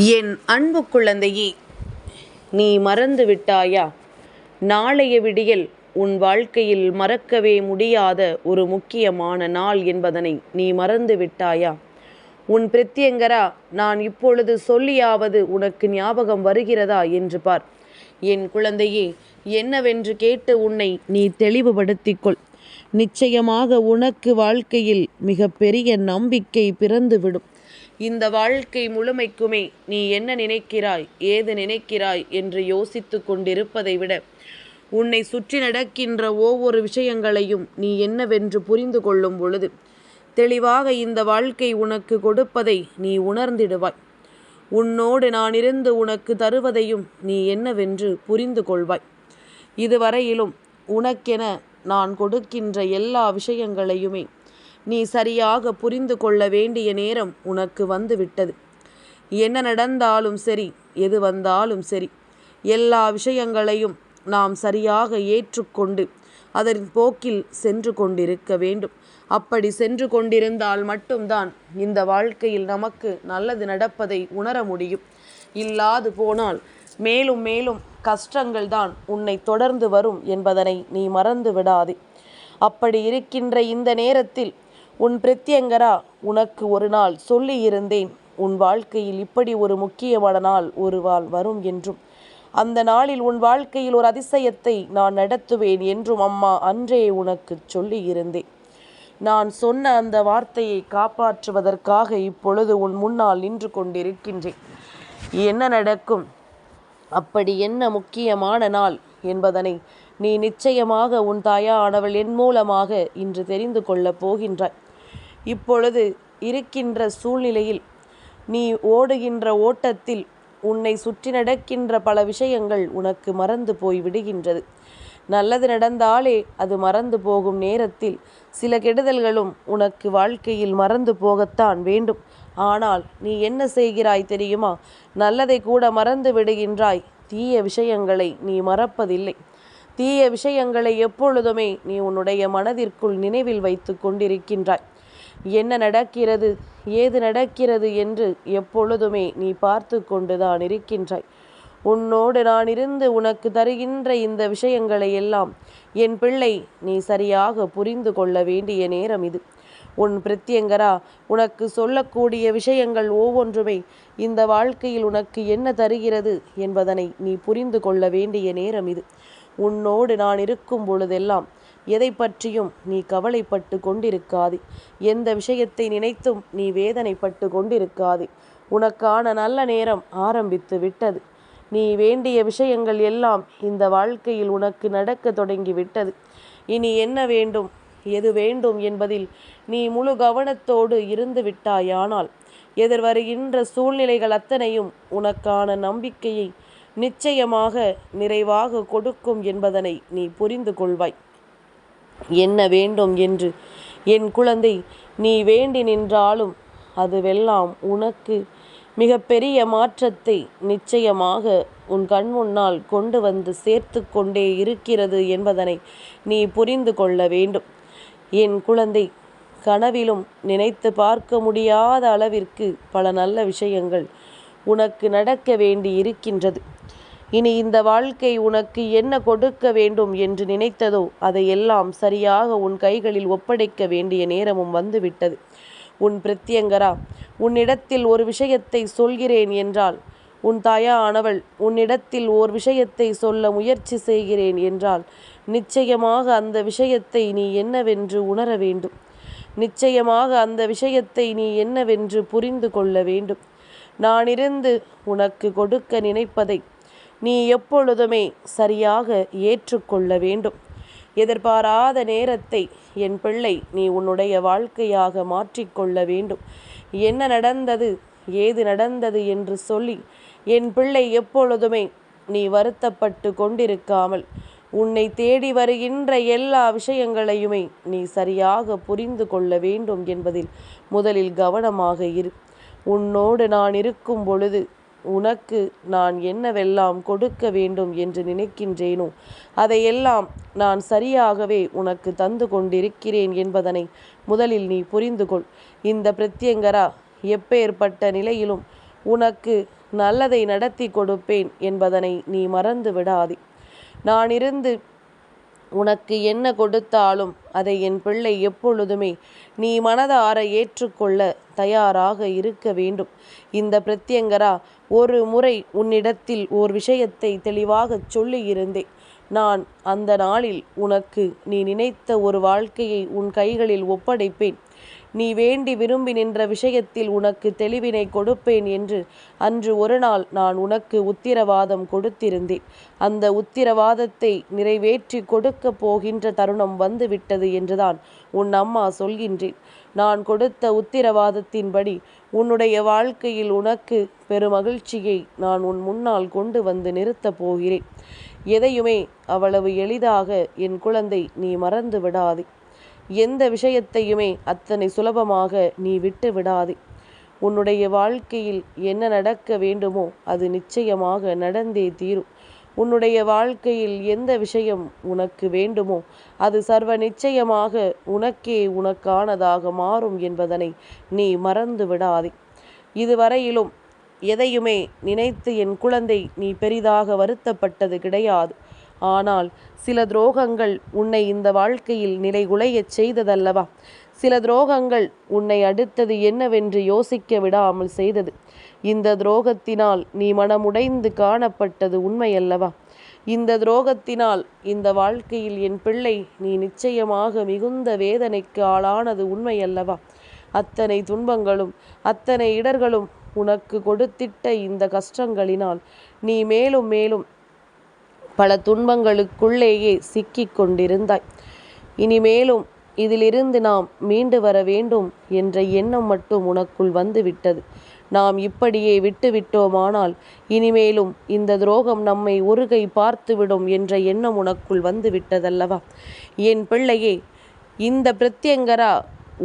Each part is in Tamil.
என் அன்பு குழந்தையே நீ மறந்து விட்டாயா? நாளைய விடியல் உன் வாழ்க்கையில் மறக்கவே முடியாத ஒரு முக்கியமான நாள் என்பதனை நீ மறந்து விட்டாயா? உன் பிரத்யங்கரா நான் இப்பொழுது சொல்லியாவது உனக்கு ஞாபகம் வருகிறதா என்று பார். என் குழந்தையே என்னவென்று கேட்டு உன்னை நீ தெளிவுபடுத்திக்கொள். நிச்சயமாக உனக்கு வாழ்க்கையில் மிகப்பெரிய நம்பிக்கை பிறந்துவிடும். இந்த வாழ்க்கை முழுமைக்குமே நீ என்ன நினைக்கிறாய் ஏது நினைக்கிறாய் என்று யோசித்து கொண்டிருப்பதை விட உன்னை சுற்றி நடக்கின்ற ஒவ்வொரு விஷயங்களையும் நீ என்னவென்று புரிந்து கொள்ளும் பொழுது தெளிவாக இந்த வாழ்க்கை உனக்கு கொடுப்பதை நீ உணர்ந்திடுவாய். உன்னோடு நான் இருந்து உனக்கு தருவதையும் நீ என்னவென்று புரிந்து கொள்வாய். இதுவரையிலும் உனக்கென நான் கொடுக்கின்ற எல்லா விஷயங்களையுமே நீ சரியாக புரிந்து கொள்ள வேண்டிய நேரம் உனக்கு வந்துவிட்டது. என்ன நடந்தாலும் சரி எது வந்தாலும் சரி எல்லா விஷயங்களையும் நாம் சரியாக ஏற்றுக்கொண்டு அதன் போக்கில் சென்று கொண்டிருக்க வேண்டும். அப்படி சென்று கொண்டிருந்தால் மட்டும்தான் இந்த வாழ்க்கையில் நமக்கு நல்லது நடப்பதை உணர முடியும். இல்லாது போனால் மேலும் மேலும் கஷ்டங்கள் தான் உன்னை தொடர்ந்து வரும் என்பதனை நீ மறந்து விடாதே அப்படி இருக்கின்ற இந்த நேரத்தில் உன் பிரத்யங்கரா உனக்கு ஒரு நாள் சொல்லியிருந்தேன். உன் வாழ்க்கையில் இப்படி ஒரு முக்கியமான நாள் ஒரு நாள் வரும் என்றும். அந்த நாளில் உன் வாழ்க்கையில் ஒரு அதிசயத்தை நான் நடத்துவேன் என்றும் அம்மா அன்றே உனக்கு சொல்லி இருந்தேன் நான் சொன்ன அந்த வார்த்தையை காப்பாற்றுவதற்காக இப்பொழுது உன் முன்னால் நின்று கொண்டிருக்கின்றேன். என்ன நடக்கும்? அப்படி என்ன முக்கியமான நாள் என்பதனை நீ நிச்சயமாக உன் தாயானவள் என் மூலமாக இன்று தெரிந்து கொள்ளப் போகின்றாய். இப்பொழுது இருக்கின்ற சூழ்நிலையில் நீ ஓடுகின்ற ஓட்டத்தில் உன்னை சுற்றி நடக்கின்ற பல விஷயங்கள் உனக்கு மறந்து போய் விடுகின்றது. நல்லது நடந்தாலே அது மறந்து போகும் நேரத்தில் சில கெடுதல்களும் உனக்கு வாழ்க்கையில் மறந்து போகத்தான் வேண்டும். ஆனால் நீ என்ன செய்கிறாய் தெரியுமா? நல்லதை கூட மறந்து விடுகின்றாய். தீய விஷயங்களை நீ மறப்பதில்லை. தீய விஷயங்களை எப்பொழுதுமே நீ உன்னுடைய மனதிற்குள் நினைவில் வைத்து கொண்டிருக்கின்றாய். என்ன நடக்கிறது ஏது நடக்கிறது என்று எப்பொழுதுமே நீ பார்த்து கொண்டுதான் இருக்கின்றாய். உன்னோடு நான் இருந்து உனக்கு தருகின்ற இந்த விஷயங்களை எல்லாம் என் பிள்ளை நீ சரியாக புரிந்து கொள்ள வேண்டிய நேரம் இது. உன் பிரத்யங்கரா உனக்கு சொல்லக்கூடிய விஷயங்கள் ஒவ்வொன்றுமே இந்த வாழ்க்கையில் உனக்கு என்ன தருகிறது என்பதனை நீ புரிந்து கொள்ள வேண்டிய நேரம் இது. உன்னோடு நான் இருக்கும் பொழுதெல்லாம் எதை பற்றியும் நீ கவலைப்பட்டு கொண்டிருக்காதே. எந்த விஷயத்தை நினைத்தும் நீ வேதனைப்பட்டு கொண்டிருக்காதே. உனக்கான நல்ல நேரம் ஆரம்பித்து விட்டது. நீ வேண்டிய விஷயங்கள் எல்லாம் இந்த வாழ்க்கையில் உனக்கு நடக்க தொடங்கி விட்டது. இனி என்ன வேண்டும்? எது வேண்டும் என்பதில் நீ முழு கவனத்தோடு இருந்து விட்டாயானால் எதிர்வருகின்ற சூழ்நிலைகள் அத்தனையும் உனக்கான நம்பிக்கையை நிச்சயமாக நிறைவாக கொடுக்கும் என்பதனை நீ புரிந்து கொள்வாய். என்ன வேண்டும் என்று என் குழந்தை நீ வேண்டி நின்றாலும் அதுவெல்லாம் உனக்கு மிகப்பெரிய மாற்றத்தை நிச்சயமாக உன் கண் முன்னால் கொண்டு வந்து சேர்த்து கொண்டே இருக்கிறது என்பதனை நீ புரிந்து கொள்ள வேண்டும். என் குழந்தை கனவிலும் நினைத்து பார்க்க முடியாத அளவிற்கு பல நல்ல விஷயங்கள் உனக்கு நடக்க வேண்டி இருக்கின்றது. இனி இந்த வாழ்க்கை உனக்கு என்ன கொடுக்க வேண்டும் என்று நினைத்ததோ அதையெல்லாம் சரியாக உன் கைகளில் ஒப்படைக்க வேண்டிய நேரமும் வந்துவிட்டது. உன் பிரத்யங்கரா உன்னிடத்தில் ஒரு விஷயத்தை சொல்கிறேன் என்றால் உன் தாயா ஆனவள் உன்னிடத்தில் ஓர் விஷயத்தை சொல்ல முயற்சி செய்கிறேன் என்றால் நிச்சயமாக அந்த விஷயத்தை நீ என்னவென்று உணர வேண்டும். நிச்சயமாக அந்த விஷயத்தை நீ என்னவென்று புரிந்து கொள்ள வேண்டும். நானிருந்து உனக்கு கொடுக்க நினைப்பதை நீ எப்பொழுதுமே சரியாக ஏற்றுக்கொள்ள வேண்டும். எதிர்பாராத நேரத்தை என் பிள்ளை நீ உன்னுடைய வாழ்க்கையாக மாற்றிக்கொள்ள வேண்டும். என்ன நடந்தது? ஏது நடந்தது என்று சொல்லி என் பிள்ளை எப்பொழுதுமே நீ வருத்தப்பட்டு கொண்டிருக்காமல் உன்னை தேடி வருகின்ற எல்லா விஷயங்களையுமே நீ சரியாக புரிந்து கொள்ள வேண்டும் என்பதில் முதலில் கவனமாக இரு. உன்னோடு நான் இருக்கும் பொழுது உனக்கு நான் என்னவெல்லாம் கொடுக்க வேண்டும் என்று நினைக்கின்றேனோ அதையெல்லாம் நான் சரியாகவே உனக்கு தந்து கொண்டிருக்கிறேன் என்பதனை முதலில் நீ புரிந்து கொள் இந்த பிரத்யங்கரா எப்பேற்பட்ட நிலையிலும் உனக்கு நல்லதை நடத்தி கொடுப்பேன் என்பதனை நீ மறந்து விடாதே நான் இருந்து உனக்கு என்ன கொடுத்தாலும் அதை என் பிள்ளை எப்பொழுதுமே நீ மனதார ஏற்றுக்கொள்ள தயாராக இருக்க வேண்டும். இந்த பிரத்யங்கரா ஒரு முறை உன்னிடத்தில் ஓர் விஷயத்தை தெளிவாகச் சொல்லியிருந்தேன். நான் அந்த நாளில் உனக்கு நீ நினைத்த ஒரு வாழ்க்கையை உன் கைகளில் ஒப்படைப்பேன். நீ வேண்டி விரும்பி நின்ற விஷயத்தில் உனக்கு தெளிவினை கொடுப்பேன் என்று அன்று ஒரு நாள் நான் உனக்கு உத்திரவாதம் கொடுத்திருந்தேன். அந்த உத்திரவாதத்தை நிறைவேற்றி கொடுக்கப் போகின்ற தருணம் வந்துவிட்டது என்றுதான் உன் அம்மா சொல்கின்றேன். நான் கொடுத்த உத்திரவாதத்தின்படி உன்னுடைய வாழ்க்கையில் உனக்கு பெருமகிழ்ச்சியை நான் உன் முன்னால் கொண்டு வந்து நிறுத்தப் போகிறேன். எதையுமே அவ்வளவு எளிதாக என் குழந்தை நீ மறந்து விடாதே. எந்த விஷயத்தையுமே அத்தனை சுலபமாக நீ விட்டு விடாதே. உன்னுடைய வாழ்க்கையில் என்ன நடக்க வேண்டுமோ அது நிச்சயமாக நடந்தே தீரும். உன்னுடைய வாழ்க்கையில் எந்த விஷயம் உனக்கு வேண்டுமோ அது சர்வ நிச்சயமாக உனக்கே உனக்கானதாக மாறும் என்பதனை நீ மறந்து விடாதே. இதுவரையிலும் எதையுமே நினைத்து என் குழந்தை நீ பெரிதாக வருத்தப்பட்டது கிடையாது. ஆனால் சில துரோகங்கள் உன்னை இந்த வாழ்க்கையில் நிலைகுலையச் செய்ததல்லவா? சில துரோகங்கள் உன்னை அடுத்தது என்னவென்று யோசிக்க விடாமல் செய்தது. இந்த துரோகத்தினால் நீ மனமுடைந்து காணப்பட்டது உண்மையல்லவா? இந்த துரோகத்தினால் இந்த வாழ்க்கையில் என் பிள்ளை நீ நிச்சயமாக மிகுந்த வேதனைக்கு ஆளானது உண்மையல்லவா? அத்தனை துன்பங்களும் அத்தனை இடர்களும் உனக்கு கொடுத்திட்ட இந்த கஷ்டங்களினால் நீ மேலும் மேலும் பல துன்பங்களுக்குள்ளேயே சிக்கிக் கொண்டிருந்தாய். இனிமேலும் இதிலிருந்து நாம் மீண்டு வர வேண்டும் என்ற எண்ணம் மட்டும் உனக்குள் வந்துவிட்டது. நாம் இப்படியே விட்டுவிட்டோமானால் இனிமேலும் இந்த துரோகம் நம்மை ஒருகை பார்த்துவிடும் என்ற எண்ணம் உனக்குள் வந்துவிட்டதல்லவா? என் பிள்ளையே இந்த பிரத்யங்கரா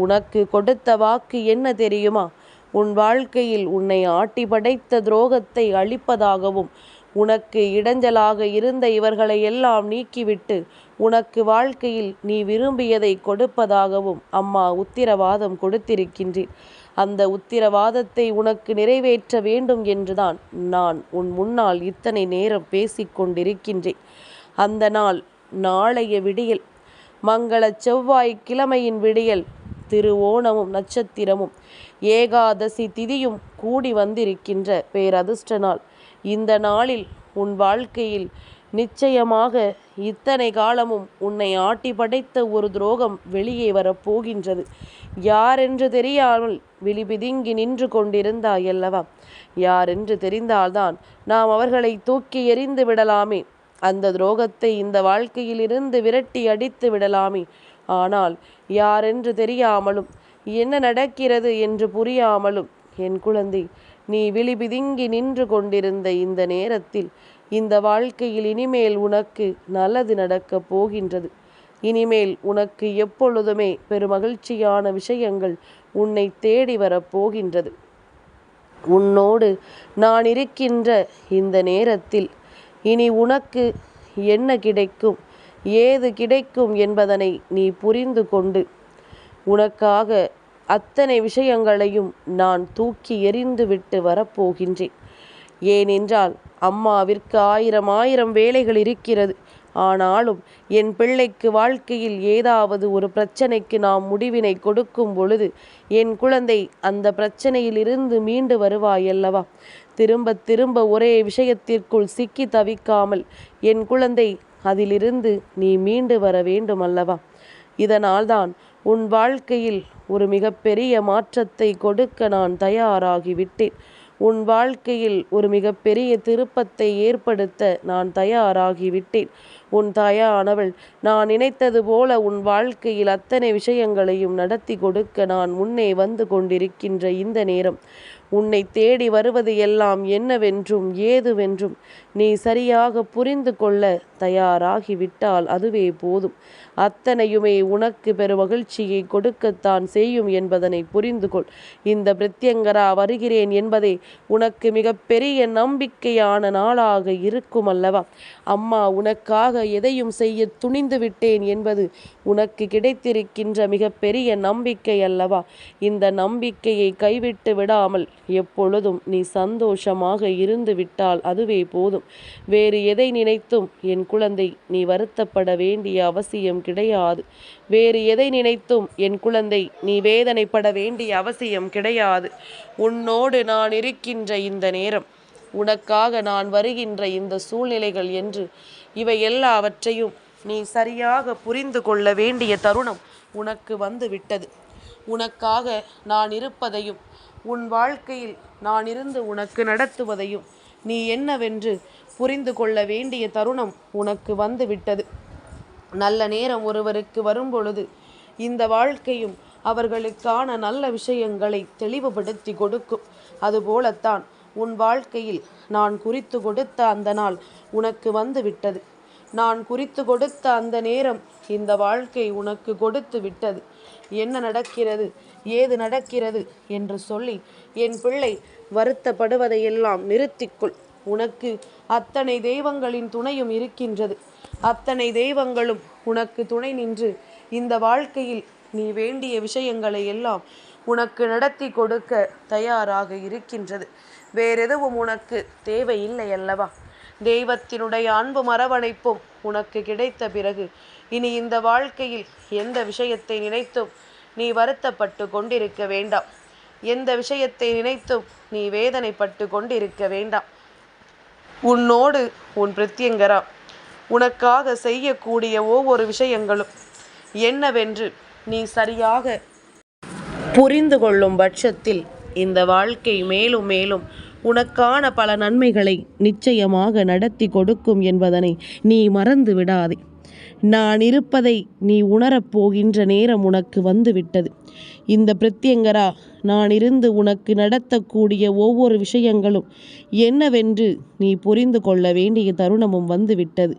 உனக்கு கொடுத்த வாக்கு என்ன தெரியுமா? உன் வாழ்க்கையில் உன்னை ஆட்டி படைத்த துரோகத்தை அழிப்பதாகவும் உனக்கு இடைஞ்சலாக இருந்த இவர்களை எல்லாம் நீக்கிவிட்டு உனக்கு வாழ்க்கையில் நீ விரும்பியதை கொடுப்பதாகவும் அம்மா உத்திரவாதம் கொடுத்திருக்கின்றேன் அந்த உத்திரவாதத்தை உனக்கு நிறைவேற்ற வேண்டும் என்றுதான் நான் உன் முன்னால் இத்தனை நேரம் பேசிக்கொண்டிருக்கின்றேன் அந்த நாள் நாளைய விடியல் மங்கள செவ்வாய் கிழமையின் விடியல் திருவோணமும் நட்சத்திரமும் ஏகாதசி திதியும் கூடி வந்திருக்கின்ற பேரதிர்ஷ்ட நாள். இந்த நாளில் உன் வாழ்க்கையில் நிச்சயமாக இத்தனை காலமும் உன்னை ஆட்டி படைத்த ஒரு துரோகம் வெளியே வரப்போகின்றது. யாரென்று தெரியாமல் விழிபிதுங்கி நின்று கொண்டிருந்தாயல்லவா? யாரென்று தெரிந்தால்தான் நாம் அவர்களை தூக்கி எறிந்து விடலாமே. அந்த துரோகத்தை இந்த வாழ்க்கையிலிருந்து விரட்டி அடித்து விடலாமே. ஆனால் யாரென்று தெரியாமலும் என்ன நடக்கிறது என்று புரியாமலும் என் குழந்தை நீ விழிபிதுங்கி நின்று கொண்டிருந்த இந்த நேரத்தில் இந்த வாழ்க்கையில் இனிமேல் உனக்கு நல்லது நடக்கப் போகின்றது. இனிமேல் உனக்கு எப்பொழுதுமே பெருமகிழ்ச்சியான விஷயங்கள் உன்னை தேடி வரப்போகின்றது உன்னோடு நான் இருக்கின்ற இந்த நேரத்தில் இனி உனக்கு என்ன கிடைக்கும் ஏது கிடைக்கும் என்பதனை நீ புரிந்து கொண்டு உனக்காக அத்தனை விஷயங்களையும் நான் தூக்கி எறிந்து விட்டு வரப்போகின்றேன். ஏனென்றால் அம்மாவிற்கு ஆயிரம் ஆயிரம் வேலைகள் இருக்கிறது. ஆனாலும் என் பிள்ளைக்கு வாழ்க்கையில் ஏதாவது ஒரு பிரச்சனைக்கு நாம் முடிவினை கொடுக்கும் பொழுது என் குழந்தை அந்த பிரச்சனையிலிருந்து மீண்டு வருவாயல்லவா? திரும்ப திரும்ப ஒரே விஷயத்திற்குள் சிக்கி தவிக்காமல் என் குழந்தை அதிலிருந்து நீ மீண்டு வர வேண்டும் அல்லவா இதனால்தான் உன் வாழ்க்கையில் ஒரு மிகப்பெரிய மாற்றத்தை கொடுக்க நான் தயாராகிவிட்டேன். உன் வாழ்க்கையில் ஒரு மிகப்பெரிய திருப்பத்தை ஏற்படுத்த நான் தயாராகிவிட்டேன். உன் தாயானவள் நான் நினைத்தது போல உன் வாழ்க்கையில் அத்தனை விஷயங்களையும் நடத்தி கொடுக்க நான் முன்னே வந்து கொண்டிருக்கின்ற இந்த நேரம். உன்னை தேடி வருவது எல்லாம் என்னவென்றும் ஏதுவென்றும் நீ சரியாக புரிந்து கொள்ள தயாராகிவிட்டால் அதுவே போதும். அத்தனையுமே உனக்கு பெரு மகிழ்ச்சியை கொடுக்கத்தான் செய்யும் என்பதனை புரிந்து கொள். இந்த பிரத்யங்கரா வருகிறேன் என்பதே உனக்கு மிகப்பெரிய நம்பிக்கையான நாளாக இருக்கும் அல்லவா அம்மா உனக்காக எதையும் செய்ய துணிந்து விட்டேன் என்பது உனக்கு கிடைத்திருக்கின்ற மிகப்பெரிய நம்பிக்கை அல்லவா? இந்த நம்பிக்கையை கைவிட்டு விடாமல் எப்பொழுதும் நீ சந்தோஷமாக இருந்து விட்டால் அதுவே போதும். வேறு எதை நினைத்தும் என் குழந்தை நீ வருத்தப்பட வேண்டிய அவசியம் கிடையாது. வேறு எதை நினைத்தும் என் குழந்தை நீ வேதனைப்பட வேண்டிய அவசியம் கிடையாது. உன்னோடு நான் இருக்கின்ற இந்த நேரம் உனக்காக நான் வருகின்ற இந்த சூழ்நிலைகள் என்று இவை எல்லாவற்றையும் நீ சரியாக புரிந்து கொள்ள வேண்டிய தருணம் உனக்கு வந்து விட்டது உனக்காக நான் இருப்பதையும் உன் வாழ்க்கையில் நான் இருந்து உனக்கு நடத்துவதையும் நீ என்னவென்று புரிந்து கொள்ள வேண்டிய தருணம் உனக்கு வந்து விட்டது நல்ல நேரம் ஒருவருக்கு வரும்பொழுது இந்த வாழ்க்கையும் அவர்களுக்கான நல்ல விஷயங்களை தெளிவுபடுத்தி கொடுக்கும். அதுபோலத்தான் உன் வாழ்க்கையில் நான் குறித்து கொடுத்த அந்த நாள் உனக்கு வந்து விட்டது நான் குறித்து கொடுத்த அந்த நேரம் இந்த வாழ்க்கை உனக்கு கொடுத்து விட்டது. என்ன நடக்கிறது? ஏது நடக்கிறது? என்று சொல்லி என் பிள்ளை வருத்தப்படுவதையெல்லாம் நிறுத்திக்கொள். உனக்கு அத்தனை தெய்வங்களின் துணையும் இருக்கின்றது. அத்தனை தெய்வங்களும் உனக்கு துணை நின்று இந்த வாழ்க்கையில் நீ வேண்டிய விஷயங்களை எல்லாம் உனக்கு நடத்தி கொடுக்க தயாராக இருக்கின்றது. வேறெதுவும் உனக்கு தேவையில்லை அல்லவா? தெய்வத்தினுடைய அன்பு மரவணைப்பும் உனக்கு கிடைத்த பிறகு இனி இந்த வாழ்க்கையில் எந்த விஷயத்தை நினைத்தும் நீ வருத்தப்பட்டு கொண்டிருக்க வேண்டாம். எந்த விஷயத்தை நினைத்தும் நீ வேதனைப்பட்டு கொண்டிருக்க வேண்டாம். உன்னோடு உன் பிரத்யங்கரா. உனக்காக செய்யக்கூடிய ஒவ்வொரு விஷயங்களும் என்னவென்று நீ சரியாக புரிந்து கொள்ளும் பட்சத்தில் இந்த வாழ்க்கை மேலும் மேலும் உனக்கான பல நன்மைகளை நிச்சயமாக நடத்தி கொடுக்கும் என்பதனை நீ மறந்து விடாதே நான் இருப்பதை நீ உணரப் போகின்ற நேரம் உனக்கு வந்துவிட்டது. இந்த பிரத்யங்கரா நான் இருந்து உனக்கு நடத்தக்கூடிய ஒவ்வொரு விஷயங்களும் என்னவென்று நீ புரிந்து கொள்ள வேண்டிய தருணமும் வந்துவிட்டது.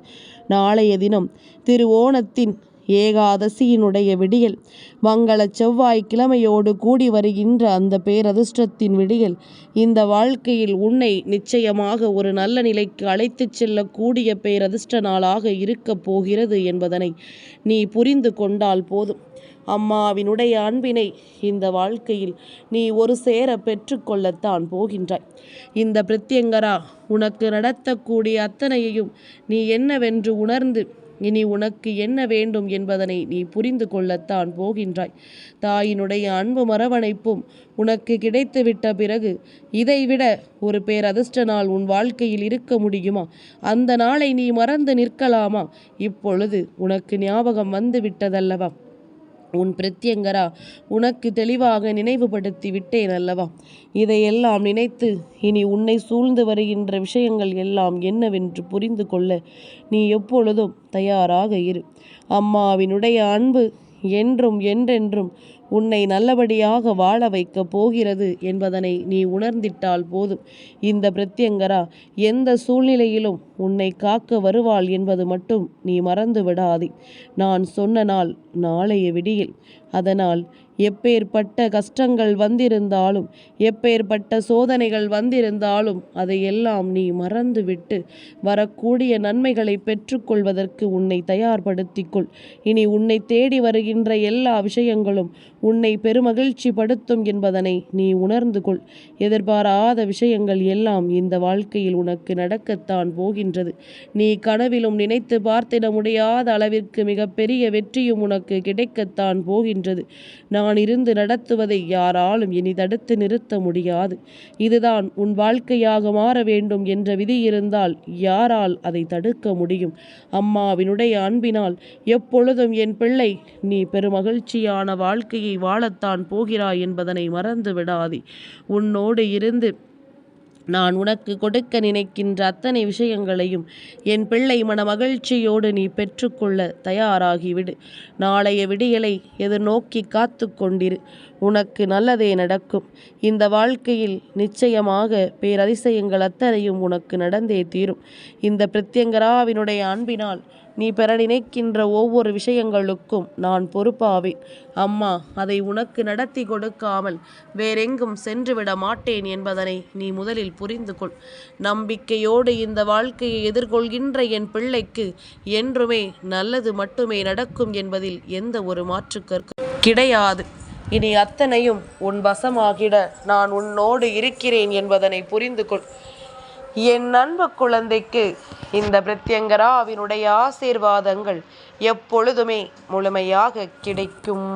நாளைய தினம் திரு ஓணத்தின் ஏகாதசியினுடைய விடியல். மங்கள செவ்வாய் கிழமையோடு கூடி வருகின்ற அந்த பேரதிர்ஷ்டத்தின் விடியல். இந்த வாழ்க்கையில் உன்னை நிச்சயமாக ஒரு நல்ல நிலைக்கு அழைத்துச் செல்லக்கூடிய பேரதிர்ஷ்ட நாளாக இருக்கப் போகிறது என்பதனை நீ புரிந்து கொண்டால் போதும். அம்மாவினுடைய அன்பினை இந்த வாழ்க்கையில் நீ ஒரு சேர பெற்றுக்கொள்ளத்தான் போகின்றாய். இந்த பிரத்யங்கரா உனக்கு நடத்தக்கூடிய அத்தனையையும் நீ என்னவென்று உணர்ந்து இனி உனக்கு என்ன வேண்டும் என்பதனை நீ புரிந்து கொள்ளத்தான் போகின்றாய். தாயினுடைய அன்பு மரவணைப்பும் உனக்கு கிடைத்துவிட்ட பிறகு இதைவிட ஒரு பேரதிர்ஷ்ட நாள் உன் வாழ்க்கையில் இருக்க முடியுமா? அந்த நாளை நீ மறந்து நிற்கலாமா? இப்பொழுது உனக்கு ஞாபகம் வந்து விட்டதல்லவா? உன் பிரத்யங்கரா உனக்கு தெளிவாக நினைவுபடுத்தி விட்டேன் அல்லவா? இதையெல்லாம் நினைத்து இனி உன்னை சூழ்ந்து வருகின்ற விஷயங்கள் எல்லாம் என்னவென்று புரிந்து கொள்ள நீ எப்பொழுதும் தயாராக இரு. அம்மாவினுடைய அன்பு என்றும் என்றென்றும் உன்னை நல்லபடியாக வாழ வைக்கப் போகிறது என்பதனை நீ உணர்ந்திட்டால் போதும். இந்த பிரத்யங்கரா எந்த சூழ்நிலையிலும் உன்னை காக்க வருவாள் என்பது மட்டும் நீ மறந்து விடாதே. நான் சொன்ன நாள் நாளைய விடியில். அதனால் எப்பேற்பட்ட கஷ்டங்கள் வந்திருந்தாலும் எப்பேற்பட்ட சோதனைகள் வந்திருந்தாலும் அதையெல்லாம் நீ மறந்துவிட்டு வரக்கூடிய நன்மைகளை பெற்றுக்கொள்வதற்கு உன்னை தயார்படுத்திக்கொள் இனி உன்னை தேடி வருகின்ற எல்லா விஷயங்களும் உன்னை பெருமகிழ்ச்சி படுத்தும் என்பதனை நீ உணர்ந்து கொள். எதிர்பாராத விஷயங்கள் எல்லாம் இந்த வாழ்க்கையில் உனக்கு நடக்கத்தான் போகின்றது. நீ கனவிலும் நினைத்து பார்த்திட முடியாத அளவிற்கு மிகப்பெரிய வெற்றியும் உனக்கு கிடைக்கத்தான் போகின்றது. நான் இருந்து நடத்துவதை யாராலும் இனி தடுத்து நிறுத்த முடியாது. இதுதான் உன் வாழ்க்கையாக மாற வேண்டும் என்ற விதி இருந்தால் யாரால் அதை தடுக்க முடியும்? அம்மாவினுடைய அன்பினால் எப்பொழுதும் என் பிள்ளை நீ பெருமகிழ்ச்சியான வாழ்க்கையை வாழத்தான் போகிறாய் என்பதனை மறந்து விடாதே. உன்னோடு இருந்து நான் உனக்கு கொடுக்க நினைக்கின்ற அத்தனை விஷயங்களையும் என் பிள்ளை மன மகிழ்ச்சியோடு நீ பெற்றுக்கொள்ள தயாராகிவிடு. நாளைய விடியலை எதிர்நோக்கி காத்து கொண்டிரு உனக்கு நல்லதே நடக்கும். இந்த வாழ்க்கையில் நிச்சயமாக பேரதிசயங்கள் அத்தனையும் உனக்கு நடந்தே தீரும். இந்த பிரத்யங்கராவினுடைய அன்பினால் நீ பெற நினைக்கின்ற ஒவ்வொரு விஷயங்களுக்கும் நான் பொறுப்பாவேன். அம்மா அதை உனக்கு நடத்தி கொடுக்காமல் வேறெங்கும் சென்றுவிட மாட்டேன் என்பதனை நீ முதலில் புரிந்து கொள் நம்பிக்கையோடு இந்த வாழ்க்கையை எதிர்கொள்கின்ற என் பிள்ளைக்கு என்றுமே நல்லது மட்டுமே நடக்கும் என்பதில் எந்த ஒரு மாற்று கிடையாது. இனி அத்தனையும் உன் வசமாகிட நான் உன்னோடு இருக்கிறேன் என்பதனை புரிந்து கொள் என் அன்பு குழந்தைக்கு இந்த பிரத்யங்கராவினுடைய ஆசீர்வாதங்கள் எப்பொழுதுமே முழுமையாக கிடைக்கும்.